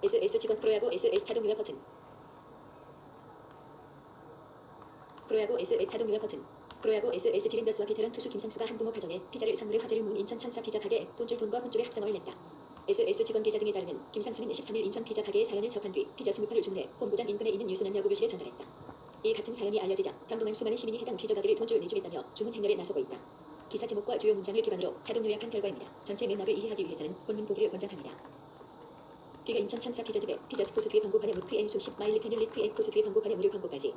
SS 직원 프로야구 SS 자동 유화 버튼 프로야구 SS 자동 유화 버튼 프로야구 SS 지린더스와 베테랑 투수 김상수가 한부모 가정에 피자를 선물해 화제를 모은 인천 찬사 피자 가게 돈줄 돈과 혼줄의 합성어를 냈다. SS 직원 계좌 등에 따르면 김상수는 13일 인천 피자 가게의 사연을 접한 뒤 피자 20판을 주문해 본부장 인근에 있는 유순한 여고교실에 전달했다. 이 같은 사연이 알려지자 당동한 수많은 시민이 해당 피자 가게를 돈줄 내주겠다며 주문 행렬에 나서고 있다. 기사 제목과 주요 문장을 기반으로 자동 요약한 결과입니다. 전체 맥락을 이해하기 위해서는 본문 보기를 권장합니다. 뒤가 인천 찬사 피자집에 피자 스포츠 뒤에 광고판에 무피엔 수십 마일리 페뇰리 피에 포스 뒤에 광고판에 무료 광고까지.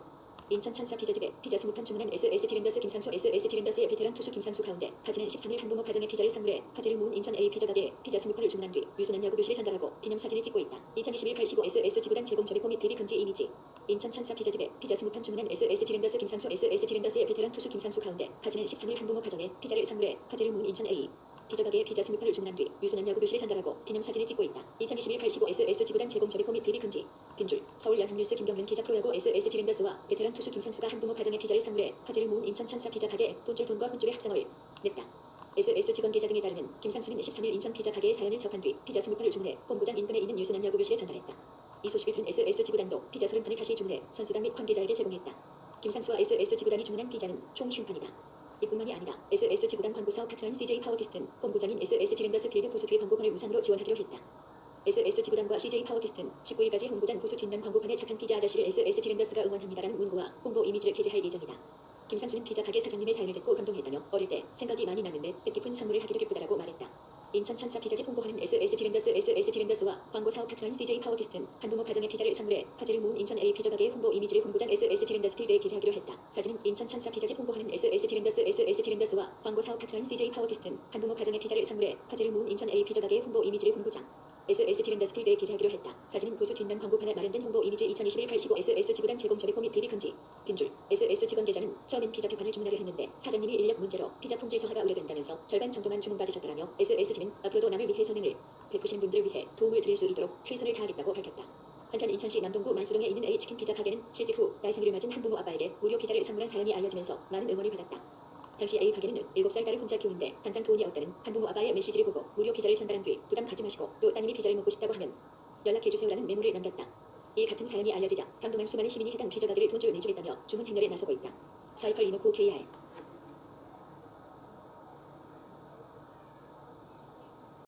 인천 찬사 피자집에 피자 스무 판 주문한 SS 지린더스 김상수 SS 지린더스의 베테랑 투수 김상수 가운데 파지는 13일 한부모 가정에 피자를 선물해 화제를 모은 인천 A 피자 가게에 피자 스무 판을 주문한 뒤 유순한 야구 교실에 전달하고 기념사진을 찍고 있다. 2021 85 SS 지구단 제공 저비포 및 비비 금지 이미지. 인천 찬사 피자집에 피자 스무 판 주문한 SS 지린더스 김상수 SS 지린더스의 베테랑 투수 김상수 가운데 파지는 13일 한부모 가정에 피자를 선물해 화제를 모은 인천 A 가게에 피자 스무 판을 주문한 뒤 유순한 야구 교실에 전달하고 기념사진을 찍고 있다. 2021 85 SS 지구단 제공 저비포 및 비비 금지 빈줄 서울 연합뉴스 김경민 기자 프로야구 SS 지린더스와 베테랑 투수 김상수가 한부모 가정에 피자를 선물해 화제를 모은 인천 찬사 피자 가게 돈줄 돈과 혼줄의 합성을 냈다. SS 직원 계좌 등에 따르면 김상수는 13일 인천 피자 가게의 사연을 접한 뒤 피자 20판을 주문해 본부장 인근에 있는 유순한 야구교실에 전달했다. 이 소식을 든 SS 지구단도 피자 30판을 다시 주문해 선수단 및 관계자에게 제공했다. 김상수와 SS 지구단이 주문한 피자는 총 50판이다. 이뿐만이 아니라 SSG 구단 광고사업 파트너인 CJ 파워키스튼, 본부장인 SSG 랜더스 빌드 보수뒤 광고판을 우산으로 지원하기로 했다. SSG 구단과 CJ 파워키스튼 19일까지 홍보장 보수 뒷면 광고판에 착한 피자 아저씨를 SSG 랜더스가 응원합니다라는 문구와 홍보 이미지를 게재할 예정이다. 김상준은 피자 가게 사장님의 사연을 듣고 감동했다며 어릴 때 생각이 많이 났는데 뜻깊은 선물을 하기도 기쁘다라고 말했다. 인천 천사 비자재 홍보하는 SSG 랜더스 SSG 랜더스와 광고 사업 파트너인 CJ 파워키스튼 한부모 가정의 피자를 선물해 화제를 모은 인천 A 비자가게 홍보 이미지를 공고장 SSG 랜더스 필드에 기재하기로 했다. 사진은 인천 천사 비자재 홍보하는 SSG 랜더스 SSG 랜더스와 광고 사업 파트너인 CJ 파워키스튼 한부모 가정의 피자를 선물해 화제를 모은 인천 A 비자가게 홍보 이미지를 공고장 SSG 랜더스 필드에 기재하기로 했다. 사진은 보수 뒷면 광고판에 마련된 홍보 이미지 2021 85 SS 지구단 제공 절의포및 비리 금지 빈줄 SS 처음엔 피자 표판을 주문하려 했는데 사장님이 인력 문제로 피자 품질 저하가 우려된다면서 절반 정도만 주문받으셨더라며 SSG는 앞으로도 남을 위해 선행을 베푸신 분들을 위해 도움을 드릴 수 있도록 최선을 다하겠다고 밝혔다. 한편 인천시 남동구 만수동에 있는 A치킨 피자 가게는 실직 후 나이 생일을 맞은 한 부모 아빠에게 무료 피자를 선물한 사연이 알려지면서 많은 응원을 받았다. 당시 A 가게는 7살 딸을 혼자 키우는데 당장 돈이 없다는 한 부모 아빠의 메시지를 보고 무료 피자를 전달한 뒤 부담 갖지 마시고 또 따님이 피자를 먹고 싶다고 하면 연락해주세요라는 메모를 남겼다. 이 같은 사연이 알려지자 당동한 수많은 시민이 해당 피자 가게를 돈줄 내주겠다며 주문 행렬에 나서고 있다. 418 이노코 KR